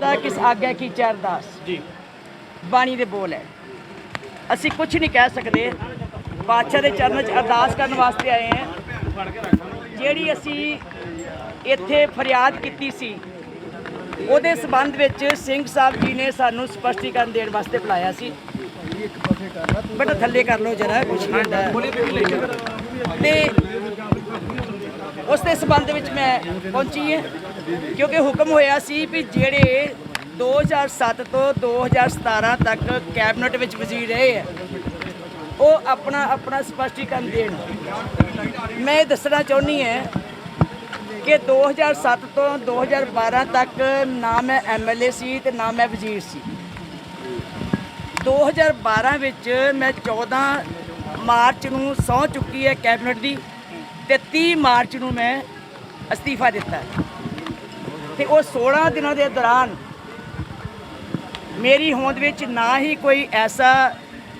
ਬੰਦਾ ਕਿਸ ਆਗਿਆ ਕੀ ਚਾਰ ਦਾਸ ਜੀ। ਬਾਣੀ ਦੇ ਬੋਲ ਹੈ। ਅਸੀਂ ਕੁਝ ਨਹੀਂ ਕਹਿ ਸਕਦੇ। ਬਾਦਸ਼ਾਹ ਦੇ ਚਰਨਾਂ 'ਚ ਅਰਦਾਸ ਕਰਨ ਵਾਸਤੇ ਆਏ ਹਾਂ। ਜਿਹੜੀ ਅਸੀਂ ਇੱਥੇ ਫਰਿਆਦ ਕੀਤੀ ਸੀ ਉਹਦੇ ਸਬੰਧ ਵਿੱਚ ਸਿੰਘ ਸਾਹਿਬ ਜੀ ਨੇ ਸਾਨੂੰ ਸਪਸ਼ਟੀਕਰਨ ਦੇਣ ਵਾਸਤੇ ਬੁਲਾਇਆ ਸੀ। ਬੇਟਾ ਥੱਲੇ ਕਰ ਲਓ ਜਰਾ ਕੁਝ ਤੇ ਉਸ ਦੇ ਸਬੰਧ ਵਿੱਚ ਮੈਂ ਪਹੁੰਚੀ ਹਾਂ। ਕਿਉਂਕਿ ਹੁਕਮ ਹੋਇਆ ਸੀ ਵੀ ਜਿਹੜੇ 2007 ਤੋਂ 2017 ਤੱਕ ਕੈਬਨਿਟ ਵਿੱਚ ਵਜ਼ੀਰ ਰਹੇ ਹੈ ਉਹ ਆਪਣਾ ਆਪਣਾ ਸਪਸ਼ਟੀਕਰਨ ਦੇਣ। ਮੈਂ ਇਹ ਦੱਸਣਾ ਚਾਹੁੰਦੀ ਹਾਂ ਕਿ 2007 ਤੋਂ 2012 ਤੱਕ ਨਾ ਮੈਂ ਐਮਐਲਏ ਸੀ ਤੇ ਨਾ ਮੈਂ ਵਜ਼ੀਰ ਸੀ। 2012 ਵਿੱਚ ਮੈਂ 14 ਮਾਰਚ ਨੂੰ ਸਹੁੰ ਚੁੱਕੀ ਹੈ ਕੈਬਨਿਟ ਦੀ ਤੇ 30 ਮਾਰਚ ਨੂੰ ਮੈਂ ਅਸਤੀਫਾ ਦਿੱਤਾ। ਤੇ ਉਹ 16 ਦਿਨਾਂ ਦੇ ਦੌਰਾਨ ਮੇਰੀ ਹੋਂਦ ਵਿੱਚ ਨਾ ਹੀ ਕੋਈ ਐਸਾ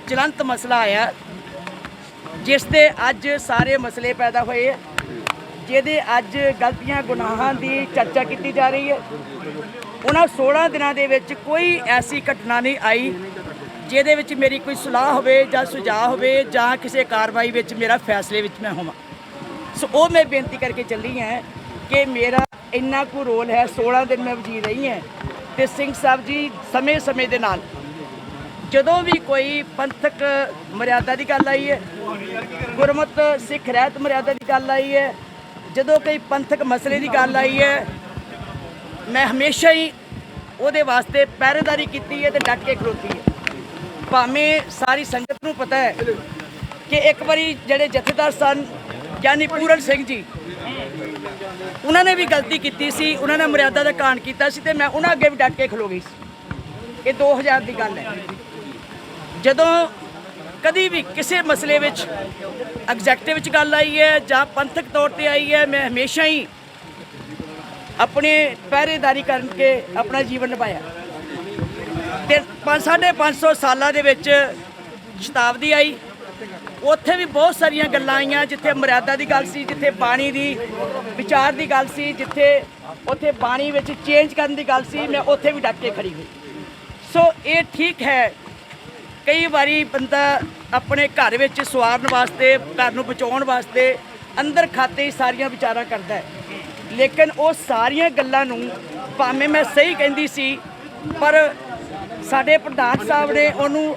ਚਲੰਤ ਮਸਲਾ ਆਇਆ, ਜਿਸ 'ਤੇ ਅੱਜ ਸਾਰੇ ਮਸਲੇ ਪੈਦਾ ਹੋਏ ਹੈ ਜਿਹਦੇ ਅੱਜ ਗਲਤੀਆਂ, ਗੁਨਾਹਾਂ ਦੀ ਚਰਚਾ ਕੀਤੀ ਜਾ ਰਹੀ ਹੈ। ਉਹਨਾਂ 16 ਦਿਨਾਂ ਦੇ ਵਿੱਚ ਕੋਈ ਐਸੀ ਘਟਨਾ ਨਹੀਂ ਆਈ, ਜਿਹਦੇ ਵਿੱਚ ਮੇਰੀ ਕੋਈ ਸਲਾਹ ਹੋਵੇ ਜਾਂ ਸੁਝਾਅ ਹੋਵੇ ਜਾਂ ਕਿਸੇ ਕਾਰਵਾਈ ਵਿੱਚ ਮੇਰਾ ਫੈਸਲੇ ਵਿੱਚ ਮੈਂ ਹੋਵਾਂ। ਸੋ ਉਹ ਮੈਂ ਬੇਨਤੀ ਕਰਕੇ ਚੱਲੀ ਹਾਂ ਕਿ ਮੇਰਾ ਇੰਨਾ ਕੁ ਰੋਲ ਹੈ 16 ਦਿਨ ਮੈਂ ਵਜੀ ਰਹੀ ਹਾਂ ਤੇ ਸਿੰਘ ਸਾਹਿਬ ਜੀ ਸਮੇਂ-ਸਮੇਂ ਦੇ ਨਾਲ ਜਦੋਂ ਵੀ ਕੋਈ ਪੰਥਕ ਮਰਿਆਦਾ ਦੀ ਗੱਲ ਆਈ ਹੈ, ਗੁਰਮਤ ਸਿੱਖ ਰਹਿਤ ਮਰਿਆਦਾ ਦੀ ਗੱਲ ਆਈ ਹੈ, ਜਦੋਂ ਕੋਈ ਪੰਥਕ ਮਸਲੇ ਦੀ ਗੱਲ ਆਈ ਹੈ, ਮੈਂ ਹਮੇਸ਼ਾ ਹੀ ਉਹਦੇ ਵਾਸਤੇ ਪਹਿਰੇਦਾਰੀ ਕੀਤੀ ਹੈ ਤੇ ਡਟ ਕੇ ਖਲੋਤੀ ਹੈ। ਭਾਵੇਂ ਸਾਰੀ ਸੰਗਤ ਨੂੰ ਪਤਾ ਹੈ ਕਿ ਇੱਕ ਵਾਰੀ ਜਿਹੜੇ ਜਥੇਦਾਰ ਸਨ ਗਿਆਨੀ ਪੂਰਨ ਸਿੰਘ ਜੀ ਉਹਨਾਂ ਨੇ ਵੀ ਗਲਤੀ ਕੀਤੀ ਸੀ, ਉਹਨਾਂ ਨੇ ਮਰਿਆਦਾ ਦਾ ਕਾਣ ਕੀਤਾ ਸੀ ਤੇ ਮੈਂ ਉਹਨਾਂ ਅੱਗੇ ਵੀ ਡਟ ਕੇ ਖਲੋ ਗਈ ਸੀ। ਇਹ 2000 ਦੀ ਗੱਲ ਹੈ। ਜਦੋਂ ਕਦੀ ਵੀ ਕਿਸੇ ਮਸਲੇ ਵਿੱਚ ਐਗਜ਼ੈਕਟਿਵ ਵਿੱਚ ਗੱਲ ਆਈ ਹੈ ਜਾਂ ਪੰਥਕ ਤੌਰ ਤੇ ਆਈ ਹੈ, ਮੈਂ ਹਮੇਸ਼ਾ ਹੀ ਆਪਣੇ ਪਹਿਰੇਦਾਰੀ ਕਰਕੇ ਆਪਣਾ ਜੀਵਨ ਨਿਭਾਇਆ। ਤੇ 550 ਸਾਲਾਂ ਦੇ ਵਿੱਚ ਸ਼ਤਾਬਦੀ ਆਈ। ਉੱਥੇ ਵੀ ਬਹੁਤ ਸਾਰੀਆਂ ਗੱਲਾਂ ਆਈਆਂ, ਜਿੱਥੇ ਮਰਿਆਦਾ ਦੀ ਗੱਲ ਸੀ, ਜਿੱਥੇ ਬਾਣੀ ਦੀ ਵਿਚਾਰ ਦੀ ਗੱਲ ਸੀ, ਜਿੱਥੇ ਉੱਥੇ ਬਾਣੀ ਵਿੱਚ ਚੇਂਜ ਕਰਨ ਦੀ ਗੱਲ ਸੀ, ਮੈਂ ਉੱਥੇ ਵੀ ਡੱਕ ਕੇ ਖੜੀ ਹੋਈ। ਸੋ ਇਹ ਠੀਕ ਹੈ, ਕਈ ਵਾਰੀ ਬੰਦਾ ਆਪਣੇ ਘਰ ਵਿੱਚ ਸਵਾਰਨ ਵਾਸਤੇ, ਘਰ ਨੂੰ ਬਚਾਉਣ ਵਾਸਤੇ ਅੰਦਰ ਖਾਤੇ ਹੀ ਸਾਰੀਆਂ ਵਿਚਾਰਾਂ ਕਰਦਾ ਹੈ। ਲੇਕਿਨ ਉਹ ਸਾਰੀਆਂ ਗੱਲਾਂ ਨੂੰ ਭਾਵੇਂ ਮੈਂ ਸਹੀ ਕਹਿੰਦੀ ਸੀ, ਪਰ ਸਾਡੇ ਪ੍ਰਧਾਨ ਸਾਹਿਬ ਨੇ ਉਹਨੂੰ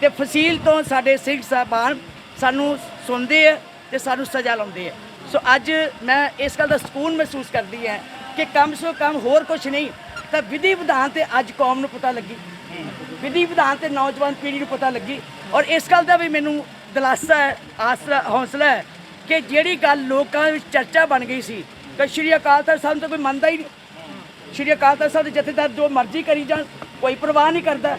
ਤੇ ਫਸੀਲ ਤੋਂ ਸਾਡੇ ਸਿੰਘ ਸਾਹਿਬਾਨ ਸਾਨੂੰ ਸੁਣਦੇ ਆ ਤੇ ਸਾਨੂੰ ਸਜ਼ਾ ਲਾਉਂਦੇ ਆ। ਸੋ ਅੱਜ ਮੈਂ ਇਸ ਗੱਲ ਦਾ ਸਕੂਨ ਮਹਿਸੂਸ ਕਰਦੀ ਹਾਂ ਕਿ ਕਮ ਸੋ ਕਮ ਹੋਰ ਕੁਝ ਨਹੀਂ, ਤਾਂ ਵਿਧੀ ਵਿਧਾਨ ਤੇ ਅੱਜ ਕੌਮ ਨੂੰ ਪਤਾ ਲੱਗੀ। ਵਿਧੀ ਵਿਧਾਨ ਤੇ ਨੌਜਵਾਨ ਪੀੜ੍ਹੀ ਨੂੰ ਪਤਾ ਲੱਗੀ ਔਰ ਇਸ ਗੱਲ ਦਾ ਵੀ ਮੈਨੂੰ ਦਿਲਾਸਾ ਹੈ, ਆਸਰਾ, ਹੌਸਲਾ ਹੈ ਕਿ ਜਿਹੜੀ ਗੱਲ ਲੋਕਾਂ ਵਿੱਚ ਚਰਚਾ ਬਣ ਗਈ ਸੀ ਕਿ ਸ਼੍ਰੀ ਅਕਾਲ ਤਖਤ ਸਾਹਿਬ ਤੋਂ ਕੋਈ ਮੰਨਦਾ ਹੀ ਨਹੀਂ। ਸ਼੍ਰੀ ਅਕਾਲ ਤਖਤ ਸਾਹਿਬ ਦੇ ਜਥੇਦਾਰ ਜੋ ਮਰਜ਼ੀ ਕਰੀ ਜਾਣ, ਕੋਈ ਪਰਵਾਹ ਨਹੀਂ ਕਰਦਾ।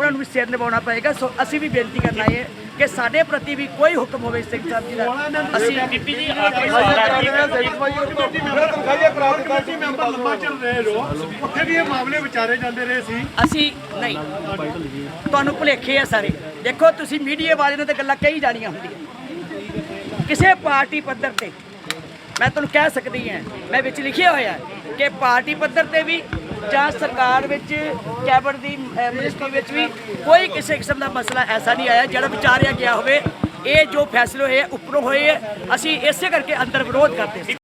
ਉਹਨਾਂ ਨੂੰ ਵੀ ਸਿਰ ਨਿਭਾਉਣਾ ਪਏਗਾ। ਸੋ ਅਸੀਂ ਵੀ ਬੇਨਤੀ ਕਰਨਾ ਹੈ ਕਿ ਸਾਡੇ ਪ੍ਰਤੀ ਵੀ ਕੋਈ ਹੁਕਮ ਹੋਵੇ ਸਿੰਘ ਸਾਹਿਬ ਜੀ ਦਾ। ਅਸੀਂ ਬੀਬੀ ਜੀ ਆਖਰੀ ਸਵਾਲ ਆ ਜੀ ਕਮੇਟੀ ਮੈਂਬਰ ਲੰਬਾ ਚਿਰ ਰਹੇ ਜੋ ਉੱਥੇ ਵੀ ਇਹ ਮਾਮਲੇ ਵਿਚਾਰੇ ਜਾਂਦੇ ਰਹੇ ਸੀ। ਅਸੀਂ ਨਹੀਂ। ਤੁਹਾਨੂੰ ਭੁਲੇਖੇ ਆ ਸਾਰੇ। ਦੇਖੋ ਤੁਸੀਂ ਮੀਡੀਆ ਵਾਲੇ ਨੇ ਤਾਂ ਗੱਲਾਂ ਕਹੀ ਜਾਣੀਆਂ ਹੁੰਦੀਆਂ। ਕਿਸੇ ਪਾਰਟੀ ਪੱਧਰ ਤੇ ਮੈਂ ਤੁਹਾਨੂੰ ਕਹਿ ਸਕਦੀ ਹਾਂ ਮੈਂ ਵਿੱਚ ਲਿਖਿਆ ਹੋਇਆ ਹੈ ਕਿ ਪਾਰਟੀ ਪੱਧਰ ਤੇ ਵੀ ਜਾਂ ਸਰਕਾਰ ਵਿੱਚ ਕੈਬਨਿਟ ਦੀ ਅਹ, ਮਿਨਿਸਟਰੀ ਵਿੱਚ ਵੀ ਕੋਈ ਕਿਸੇ ਕਿਸਮ ਦਾ ਮਸਲਾ ਐਸਾ ਨਹੀਂ ਆਇਆ ਜਿਹੜਾ ਵਿਚਾਰਿਆ ਗਿਆ ਹੋਵੇ। ਇਹ ਜੋ ਫੈਸਲੇ ਹੋਏ ਉੱਪਰੋਂ ਹੋਏ ਆ, ਅਸੀਂ ਇਸੇ ਕਰਕੇ ਅੰਦਰ ਵਿਰੋਧ ਕਰਦੇ ਸੀ।